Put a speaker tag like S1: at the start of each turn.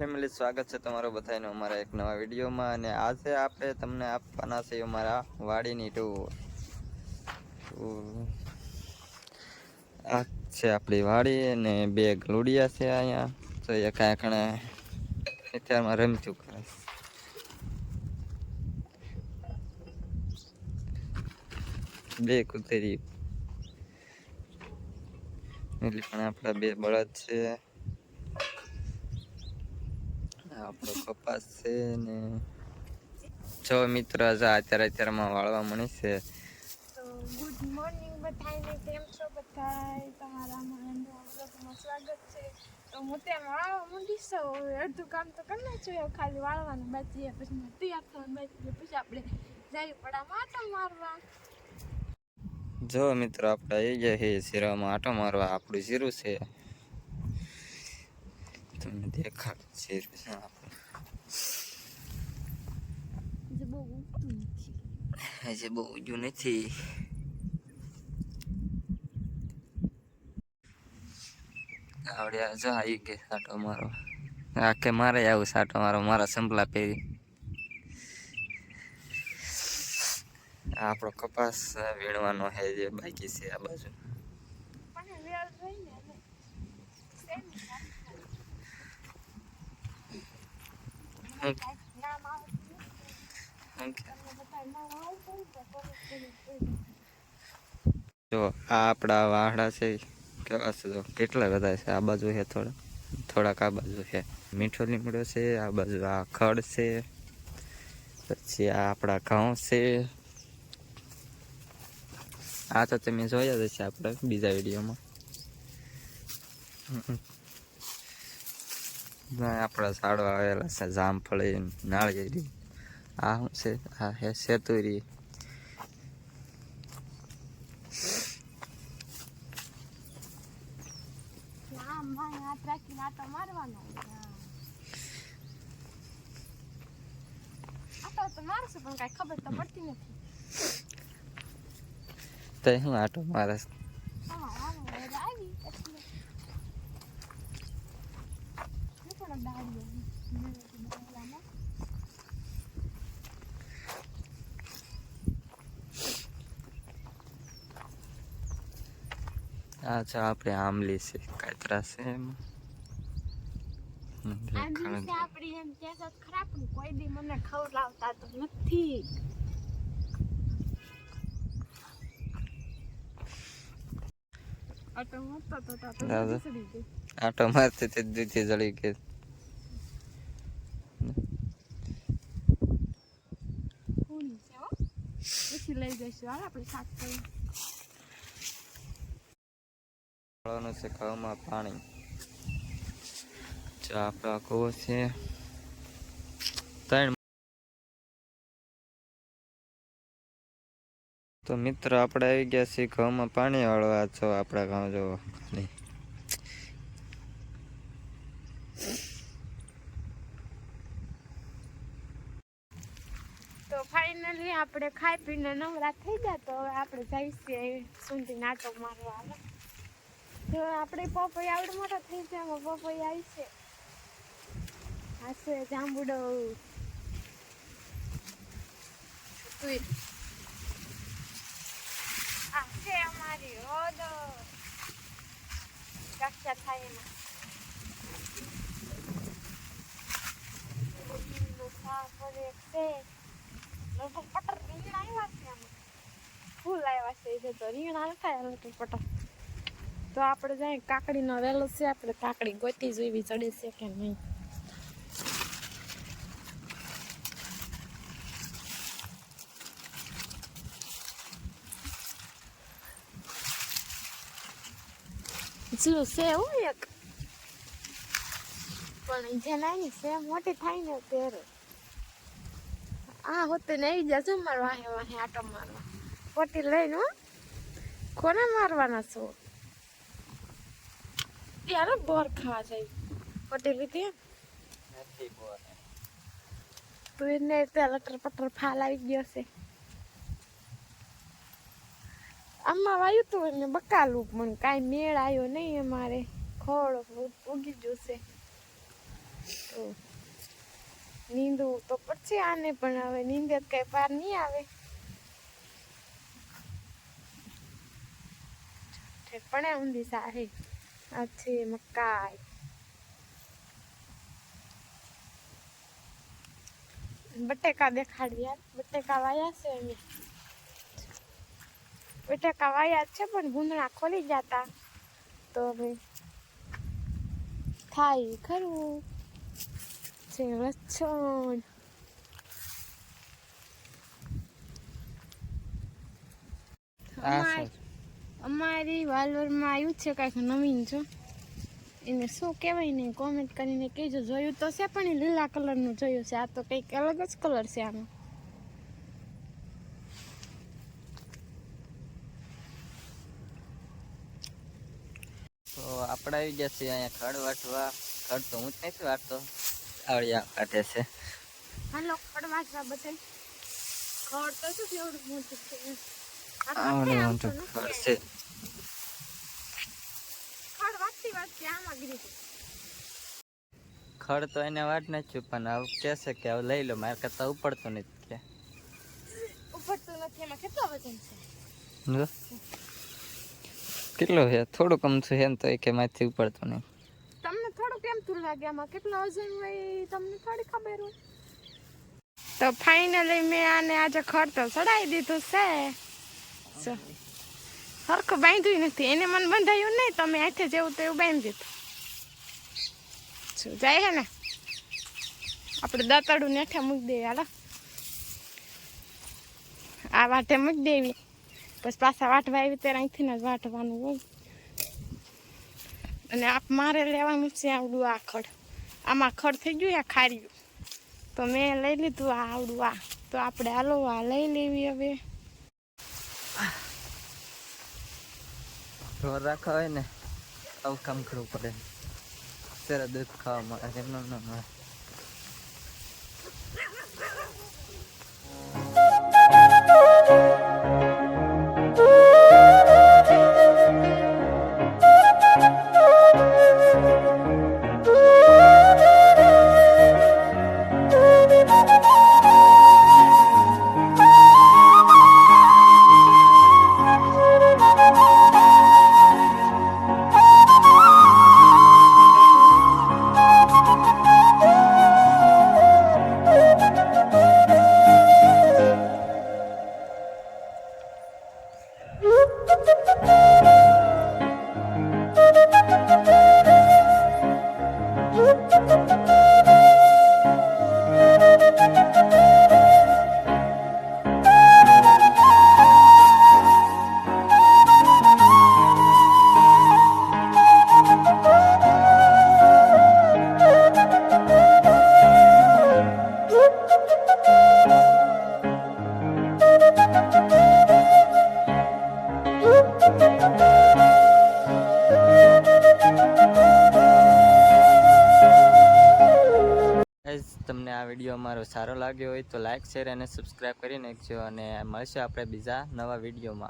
S1: Family સ્વાગત છે તમારું બધાનું અમારા એક નવા વિડીયોમાં. અને આજે આપણે તમને આપવાના છે અમારા વાડીની ટૂર આ છે આપણી વાડી અને બે ગલુડિયા છે અહીંયા. તો એ કાંઈ કણે અત્યારમાં રમતું કરે. બે કુતરી. એટલે પણ આપણા બે બળદ છે. આ પાસે કપાસ છે ને જો મિત્ર જા અત્યારે અત્યારમાં વાળવા મળી છે.
S2: તો ગુડ મોર્નિંગ બધાને કેમ છો બધા તમારા મારા વ્લોગમાં સ્વાગત છે. તો હું ત્યાં વાળવા માંડીશ છું. અડધું કામ તો કરી નાખ્યું ખાલી વાળવાનું બાકી છે. પછી તૈયાર થવાનું બાકી છે. પછી આપણે જઈ પડા માટો મારવા.
S1: જો મિત્રો આપણે આવી ગયા છીએ શીરામાં આટો મારવા. આપણું શીરું છે. તમને દેખાડ શીરું છે આપણું
S2: જે બહુ ઊંચું નથી
S1: હજી બહુ ઊંચું નથી આવડે જો આવી કે સાટો મારો આખે મારે આવું સાટો મારો મારા સંભલા પહેરી આપણો કપાસ વીણવાનો છે જે બાકી છે આ બાજુ
S2: પણ
S1: જો, આ આપણા વાહડા છે કેવા છે કેટલા બધા છે? આ બાજુ છે થોડા. થોડાક આ બાજુ છે. મીઠો લીમડો છે, આ બાજુ આ ખડ છે. પછી આ આપણા ઘઉં છે. આ તો તમે જોયા જ છે આપણે બીજા વિડીયોમાં. આપણા સાડવા આવેલા છે, જામફળી, નાળિયેરી. આ શું છે હે
S2: હોય. આટો તો મારશું પણ કાંઈ ખબર તો પડતી નથી
S1: તો હું આટો મારે છે.
S2: હા આવો એટલે આવી એટલે હું પણ ડાળીઓ મેળવતી ડાળીઓમાં.
S1: આ છે આપણે આંબલી છે કાતરા છે એમ.
S2: આપણી એમ કોઈ દી મને ખવડાવતા તો નથી. આટો
S1: મારતી તે દૂધી જળી ગઈ.
S2: હો. પછી લઈ જઈશું. આપણે શાક કરી
S1: ફળવાનું છે ઘઉંમાં પાણી. આપણો કૂવો છે. તો મિત્ર, આપણે આવી ગયા છીએ ઘઉંમાં પાણી વાળવા છો આપણા ઘઉં
S2: જોવો આપણે ખાઈ પીને નવરા થઈ ગયા, તો આપણે જઈશું સુધી નાટક મારવા. જો આપણે પપૈયા આવડે મોટો થઈ જાય એમાં પપૈયા આવી છે. આ જાંબુડો. આ છે અમારી રોડ કક્ષા થાય એમાં. ફૂલ આવ્યા છે તો રીણ આવતા પટર તો આપણે જાય કાકડીનો વેલો છે, આપણે કાકડી ગોતી જોઈવી, ચડે છે કે નહીં? શું છે એવું એક. પણ જે નાની છે મોટી થાય ને ત્યારે. આ હોતે ને આવી જશે મારવા વાહે વાહે આટો મારવા. પોટી લઈને હો. કોને મારવાના છો? ત્યારે બોર ખાવા જાય. પટેલ લીધી એમ? તું એને ત્યાં લટર પટર ફાલ આવી ગયો છે આમાં વાયું તું એને બકાલું પણ કાંઈ મેળ આવ્યો નહીં અમારે. ખોળ ઉગી છે. તો નીંદવું તો પડશે આને પણ હવે નીંદે કઈ પાર નહીં આવે. પણ ઊંધી સારી. આ મકાઈ બટેકા દેખાડી યાર બટેકા વાયા છે બટેકા વાયા છે પણ ભૂંદણા ખોલી જતા તો હવે થાય ખરું છે લસણ
S1: આ
S2: અમાર- અમારી વાલોરમાં આવ્યું છે કાંઈક નવીન છો એને શું કહેવાય ને કોમેન્ટ કરીને કહેજો. જોયું તો છે પણ એ લીલા કલરનું જોયું છે. આ તો કંઈક અલગ જ કલર છે આનો.
S1: તો આપણે આવી ગયા છે અહીંયા ખડ વાટવા. ખડ તો હું જ નથી વાટતો. આવડિયા કાઢે છે.
S2: હાલો ખડ વાટવા બધા ખડ તો શું થયું મોટું છે. આ તો
S1: આવડે
S2: ક્યાં
S1: ખડ
S2: આમાં
S1: તો એને વાટ નાખ્યું પણ હવે કહેશે કે હવે લઈ લો મારે કરતા ઉપડતું નથી કે.
S2: ઉપડતું નથી એમાં કેટલો વજન છે?
S1: કેટલો છે? થોડુંક અમથું છે એમ તો એ કે માથી ઉપડતું નહીં.
S2: તમને થોડું કેમ તું લાગે આમાં કેટલો વજન હોય તમને થોડી ખબર હોય. તો ફાઇનલી મેં આને આજે ખડ તો ચડાવી દીધું છે. જો. હરખું બાંધ્યું નથી. એને મને બંધાયું નહીં. તમે હાથે જેવું તો એવું બાંધી દીધું જાય હે ને. આપણે દાંતડું નેઠા મૂકી દઈએ. હાલો. આ વાટે મૂકી દેવી. પછી પાછા વાટવા આવી ત્યારે અહીંથી જ વાટવાનું હોય. અને આપ મારે લેવાનું છે આવડું આ ખડ. આમાં ખડ થઈ ગયું આ ખાર્યું. તો મેં લઈ લીધું આ આવડું આ. તો આપણે હાલો, આ લઈ લેવી હવે.
S1: ઢોર રાખવા હોય ને, આવું કામ કરવું પડે. ત્યારે દૂધ ખાવા મળે એમનું ન મળે વીડિયો અમારો સારો લાગ્યો હોય તો લાઇક શેર અને સબસ્ક્રાઈબ કરી નાખજો અને મળશે આપણે બીજા નવા વિડીયોમાં.